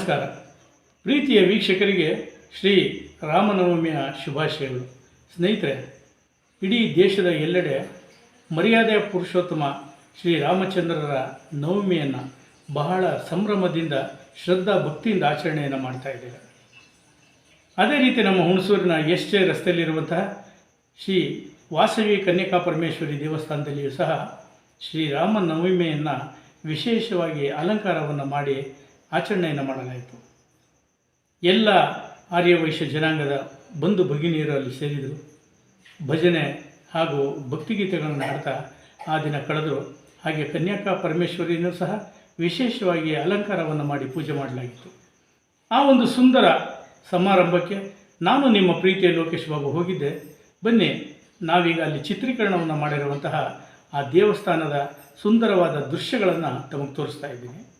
ನಮಸ್ಕಾರ. ಪ್ರೀತಿಯ ವೀಕ್ಷಕರಿಗೆ ಶ್ರೀ ರಾಮನವಮಿಯ ಶುಭಾಶಯಗಳು. ಸ್ನೇಹಿತರೆ, ಇಡೀ ದೇಶದ ಎಲ್ಲೆಡೆ ಮರ್ಯಾದೆಯ ಪುರುಷೋತ್ತಮ ಶ್ರೀ ರಾಮಚಂದ್ರರ ನವಮಿಯನ್ನು ಬಹಳ ಸಂಭ್ರಮದಿಂದ, ಶ್ರದ್ಧಾ ಭಕ್ತಿಯಿಂದ ಆಚರಣೆಯನ್ನು ಮಾಡ್ತಾ ಇದ್ದೇವೆ. ಅದೇ ರೀತಿ ನಮ್ಮ ಹುಣಸೂರಿನ ಎಸ್ ಜೆ ರಸ್ತೆಯಲ್ಲಿರುವಂತಹ ಶ್ರೀ ವಾಸವಿ ಕನ್ಯಕಾ ಪರಮೇಶ್ವರಿ ದೇವಸ್ಥಾನದಲ್ಲಿಯೂ ಸಹ ಶ್ರೀರಾಮನವಮಿಯನ್ನು ವಿಶೇಷವಾಗಿ ಅಲಂಕಾರವನ್ನು ಮಾಡಿ ಆಚರಣೆಯನ್ನು ಮಾಡಲಾಯಿತು. ಎಲ್ಲ ಆರ್ಯವೈಶ್ಯ ಜನಾಂಗದ ಬಂಧು ಭಗಿನಿಯರು ಅಲ್ಲಿ ಸೇರಿದರು. ಭಜನೆ ಹಾಗೂ ಭಕ್ತಿಗೀತೆಗಳನ್ನು ಹಾಡ್ತಾ ಆ ದಿನ ಕಳೆದರು. ಹಾಗೆ ಕನ್ಯಾಕಾ ಪರಮೇಶ್ವರಿಯನ್ನು ಸಹ ವಿಶೇಷವಾಗಿ ಅಲಂಕಾರವನ್ನು ಮಾಡಿ ಪೂಜೆ ಮಾಡಲಾಗಿತ್ತು. ಆ ಒಂದು ಸುಂದರ ಸಮಾರಂಭಕ್ಕೆ ನಾನು ನಿಮ್ಮ ಪ್ರೀತಿಯ ಲೋಕೇಶ್ ಬಾಬು ಹೋಗಿದ್ದೆ. ಬನ್ನಿ, ನಾವೀಗ ಅಲ್ಲಿ ಚಿತ್ರೀಕರಣವನ್ನು ಮಾಡಿರುವಂತಹ ಆ ದೇವಸ್ಥಾನದ ಸುಂದರವಾದ ದೃಶ್ಯಗಳನ್ನು ತಮಗೆ ತೋರಿಸ್ತಾ ಇದ್ದೀನಿ.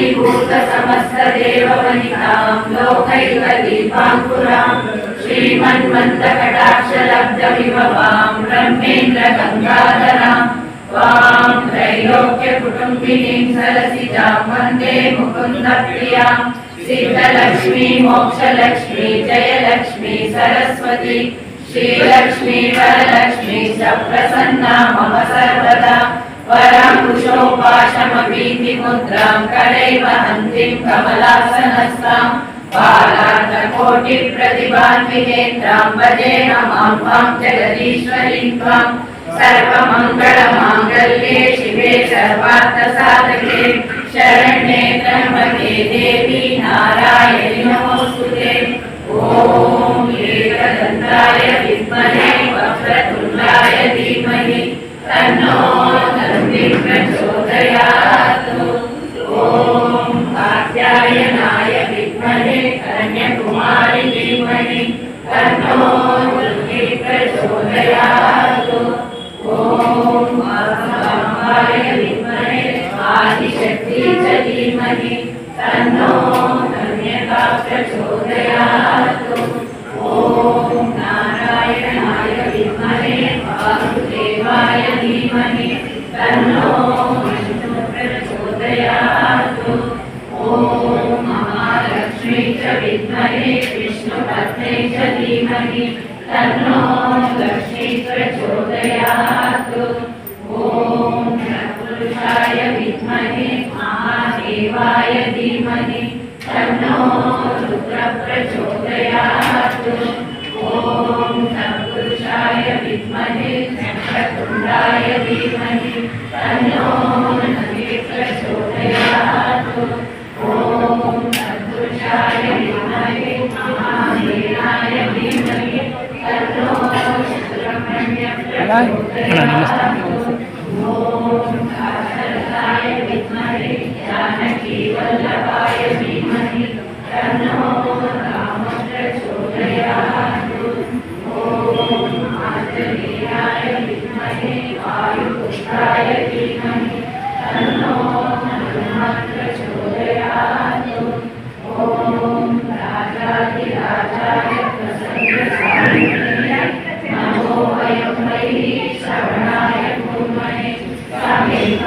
दासीभूतसमस्तदेववनितां लोकैकदीपाङ्कुरां श्रीमन्मन्दकटाक्षलब्धविभवां ब्रह्मेन्द्रगङ्गाधरां त्वां त्रैलोक्यकुटुम्बिनीं सरसिजां वन्दे मुकुन्दप्रियां सिद्धलक्ष्मी मोक्षलक्ष्मी जयलक्ष्मी सरस्वती श्रीलक्ष्मी वरलक्ष्मी च प्रसन्ना मम सर्वदा वराङ्कुशोपाशमभीतिमुद्रां करैव हन्तीं कमलासनस्तां बालार्धकोटिप्रतिभान्विनेत्रां भजेन माँ त्वां जगदीश्वरीं त्वां। सर्वमङ्गलमाङ्गल्ये शिवे सर्वार्थसाधके। शरण्ये त्र्यम्बके देवी नारायणि नमोऽस्तुते ॐ एकदन्ताय विद्महे वक्रतुण्डाय धीमहि। तन्निः धीमहि तन्नो लक्ष्मीप्रचोदयात् ॐ पुरुषाय विद्महे महादेवाय धीमहि तन्नो रुद्रप्रचोदयात् ॐ सत्पुरुषाय विद्महे चक्रकुण्डाय धीमहि तन्नो अना हाँ, नमस्ते।